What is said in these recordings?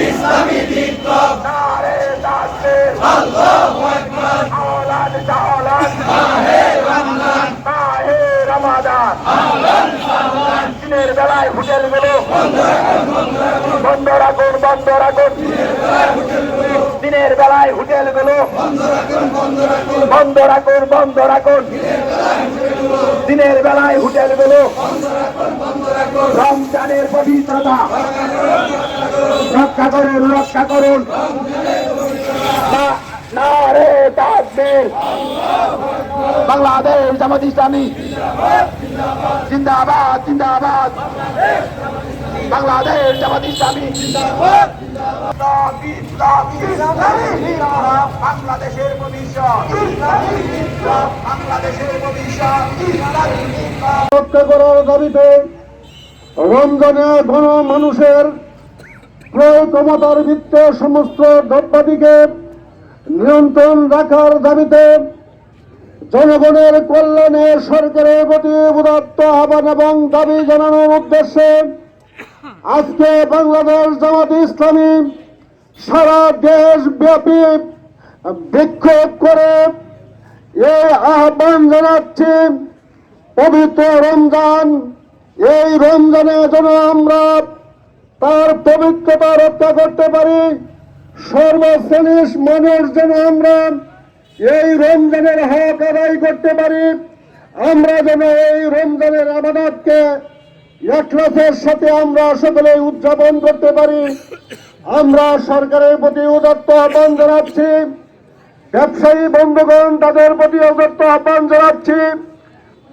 ইসলামী বিপ্লব নারে তাকবীর আল্লাহু আকবার আওলাদ জাওলাদ মাহে রমজান মাহে রমাদান আহলান সাহলান দিনের বেলায় হোটেলগুলো বন্ধ রাখুন বন্ধ রাখুন দিনের বেলায় হোটেলগুলো বন্ধ রাখুন বন্ধ রাখুন দিনের বেলায় হোটেলগুলো রমজানের পবিত্রতা। রক্ষা করুন রক্ষা করুন। বাংলাদেশ জামাত ইসলামী। জিন্দাবাদ জিন্দাবাদ। বাংলাদেশ জামাত ইসলামী। বাংলাদেশের ভবিষ্যৎ। বাংলাদেশের ভবিষ্যৎ। রক্ষা করার দাবিতে রমজানে গণ মানুষের ক্রয় ক্ষমতার ভিত্তে সমস্ত দ্রব্যাদিকে নিয়ন্ত্রণ রাখার দাবিতে জনগণের কল্যাণে সরকারের প্রতি উদাত্ত আহ্বান এবং দাবি জানানোর উদ্দেশ্যে আজকে বাংলাদেশ জামাত ইসলামী সারা দেশ ব্যাপী বিক্ষোভ করে এই আহ্বান জানাচ্ছি, পবিত্র রমজান এই রমজানে যেন আমরা তার পবিত্রতা রক্ষা করতে পারি, সর্বশ্রেণীর মানুষ যেন আমরা এই রমজানের হক আদায় করতে পারি, আমরা যেন এই রমজানের আমানতকে একলাসের সাথে আমরা সকলে উদযাপন করতে পারি। আমরা সরকারের প্রতি উদাত্ত আহ্বান জানাচ্ছি, ব্যবসায়ী বন্ধুগণ তাদের প্রতি উদাত্ত আহ্বান জানাচ্ছি।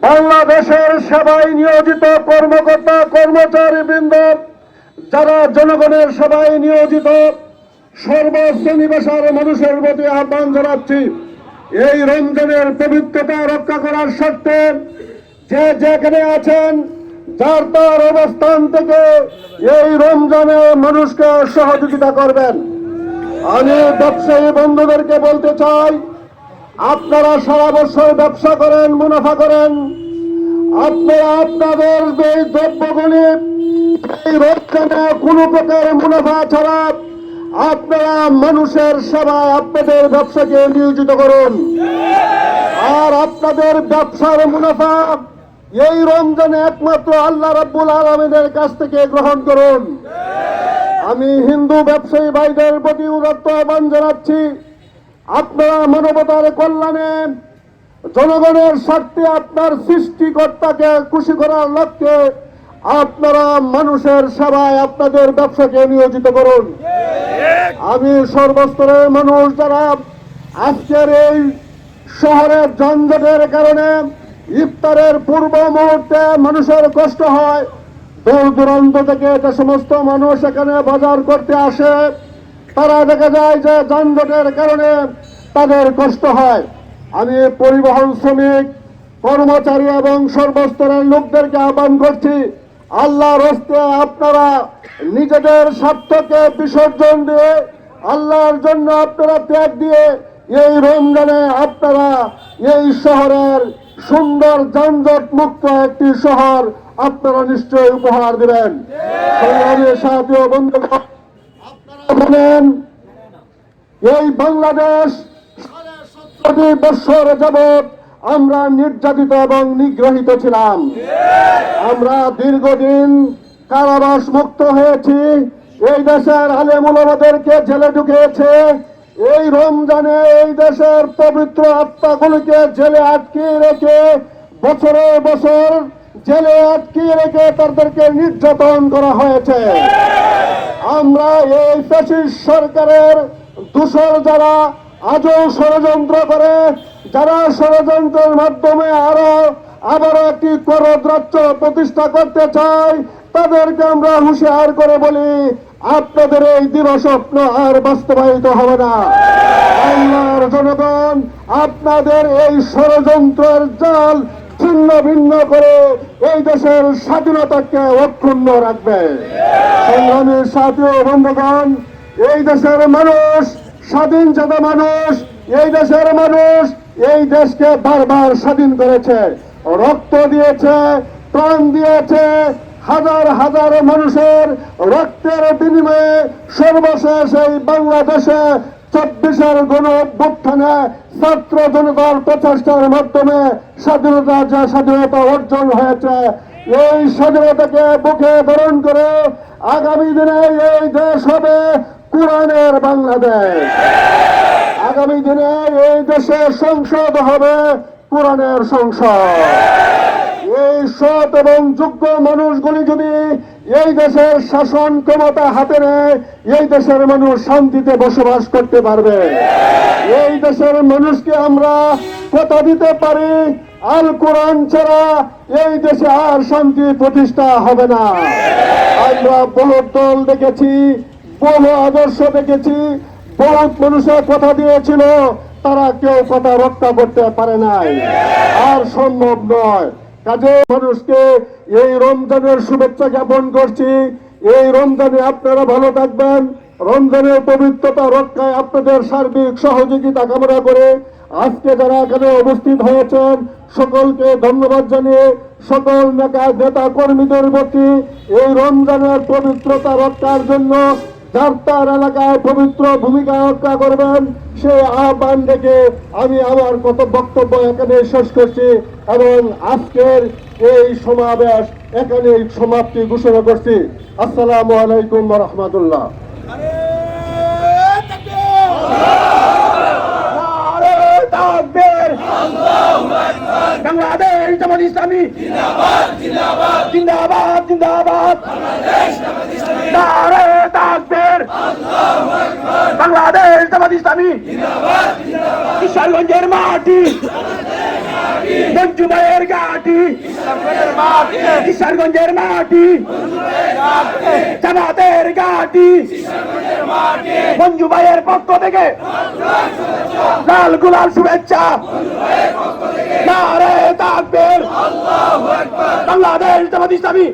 বাংলাদেশের সেবায় নিয়োজিত কর্মকর্তা কর্মচারী বৃন্দ যারা জনগণের সেবায় নিয়োজিত সর্বশ্রেণী পেশার মানুষের প্রতি আহ্বান জানাচ্ছি, এই রমজানের পবিত্রতা রক্ষা করার স্বার্থে যে যেখানে আছেন, যার তার অবস্থান থেকে এই রমজানে মানুষকে সহযোগিতা করবেন। আমি ব্যবসায়ী বন্ধুদেরকে বলতে চাই আপনারা সারা বছর ব্যবসা করেন, মুনাফা করেন। আপনারা আপনাদের এই দ্রব্যগুলি কোনো প্রকার মুনাফা ছাড়া আপনারা মানুষের সেবায় আপনাদের ব্যবসাকে নিয়োজিত করুন। আর আপনাদের ব্যবসার মুনাফা এই রমজানে একমাত্র আল্লাহ রাব্বুল আলমিনের কাছ থেকে গ্রহণ করুন। আমি হিন্দু ব্যবসায়ী ভাইদের প্রতি উদাত্ত আহ্বান জানাচ্ছি। আপনারা মানবতার কল্যাণে জনগণের স্বার্থে আপনার সৃষ্টিকর্তাকে খুশি করার লক্ষ্যে আপনারা মানুষের সেবায় আপনাদের ব্যবসাকে নিয়োজিত করুন। আমি সর্বস্তরের মানুষ যারা আজকের এই শহরের যানজটের কারণে ইফতারের পূর্ব মুহূর্তে মানুষের কষ্ট হয়, দূর দূরান্ত থেকে যে সমস্ত মানুষ এখানে বাজার করতে আসে তারা দেখা যায় যে যানজটের কারণে তাদের কষ্ট হয়। আমি পরিবহন শ্রমিক, কর্মচারী এবং সর্বস্তরের লোকদেরকে আহ্বান করছি আল্লাহর হস্তে আপনারা নিজেদের স্বার্থকে বিসর্জন দিয়ে আল্লাহর জন্য আপনারা ত্যাগ দিয়ে এই রমজানে আপনারা এই শহরের সুন্দর যানজট মুক্ত একটি শহর আপনারা নিশ্চয়ই উপহার দিবেন। সাথী বন্ধুগণ জানেন এই বাংলাদেশ যাবৎ আমরা নির্যাতিত এবং নিগ্রহিত ছিলাম। আমরা দীর্ঘদিন কারাবাস মুক্ত হয়েছি। এই দেশের জেলে ঢুকিয়েছে। এই রমজানে এই দেশের পবিত্র আত্মাগুলিকে জেলে আটকে রেখে বছরে বছর জেলে আটকে রেখে তাদেরকে নির্যাতন করা হয়েছে। আমরা এই ফ্যাসিস্ট সরকারের দূষর যারা আজও ষড়যন্ত্র করে, যারা ষড়যন্ত্রের মাধ্যমে আরও, আবারও একটি করদ্রাচ্য প্রতিষ্ঠা করতে চায়, তাদেরকে আমরা হুঁশিয়ার করে বলি, আপনাদের এই দিবাস্বপ্ন আর বাস্তবায়িত হবে না। বাংলার জনগণ, আপনাদের এই ষড়যন্ত্রের জাল ছিন্ন ভিন্ন করে এই দেশের স্বাধীনতাকে অক্ষুণ্ণ রাখবে। সংগ্রামী সাথী বন্ধুগণ, এই দেশের মানুষ, স্বাধীন চেতা মানুষ, এই দেশের মানুষ, এই দেশকে বারবার স্বাধীন করেছে। রক্ত দিয়েছে, প্রাণ দিয়েছে হাজার হাজার মানুষের রক্তের বিনিময়ে সর্বশেষ এই বাংলাদেশে চব্বিশের গণ অভ্যুত্থানে ছাত্র জনতার প্রচেষ্টার মাধ্যমে স্বাধীনতা যে স্বাধীনতা অর্জন হয়েছে, এই স্বাধীনতাকে বুকে বরণ করে আগামী দিনে এই দেশ হবে কোরআনের বাংলাদেশ। আগামী দিনে এই দেশের সংসদ হবে কোরআনের সংসদ। এই সৎ এবং যোগ্য মানুষগুলি যদি এই দেশের শাসন ক্ষমতা হাতে নেয়, এই দেশের মানুষ শান্তিতে বসবাস করতে পারবে। এই দেশের মানুষকে আমরা কথা দিতে পারি, আল কোরআন ছাড়া এই দেশে আর শান্তি প্রতিষ্ঠা হবে না। আমরা বহু দল দেখেছি, বহু আদর্শ দেখেছি বহুত মানুষের কথা দিয়েছিল, তারা কেউ কথা রক্ষা করতে পারে নাই। আর সম্ভব নয়। কাজে মানুষকে এই রমজানের শুভেচ্ছা জ্ঞাপন করছি। এই রমজানে আপনারা ভালো থাকবেন। রমজানের পবিত্রতা রক্ষায় আপনাদের সার্বিক সহযোগিতা কামনা করে আজকে যারা এখানে উপস্থিত হয়েছেন, সকলকে ধন্যবাদ জানিয়ে সকল নেতা নেতা কর্মীদের প্রতি এই রমজানের পবিত্রতা রক্ষার জন্য যার তার এলাকায় পবিত্র ভূমিকা রক্ষা করবেন সেই আহ্বান ডেকে আমি আমার কত বক্তব্য এখানে শেষ করছি এবং আজকের এই সমাবেশ এখানে সমাপ্তি ঘোষণা করছি। আসসালামু আলাইকুম রহমতুল্লাহ। বাংলাদেশ জামাত ইসলামী জিন্দাবাদ জিন্দাবাদ নারে তাকবীর বাংলাদেশ জামাত ইসলামী। কিশোরগঞ্জের মাটি। মঞ্জু ভাইয়ের ঘাটি। কিশোরগঞ্জের মাটি। জামাতের ঘাটি। মঞ্জু ভাইয়ের পক্ষ থেকে লাল গুলাল শুভেচ্ছা। নারে তাকবীর। বাংলাদেশ জামাত ইসলামী।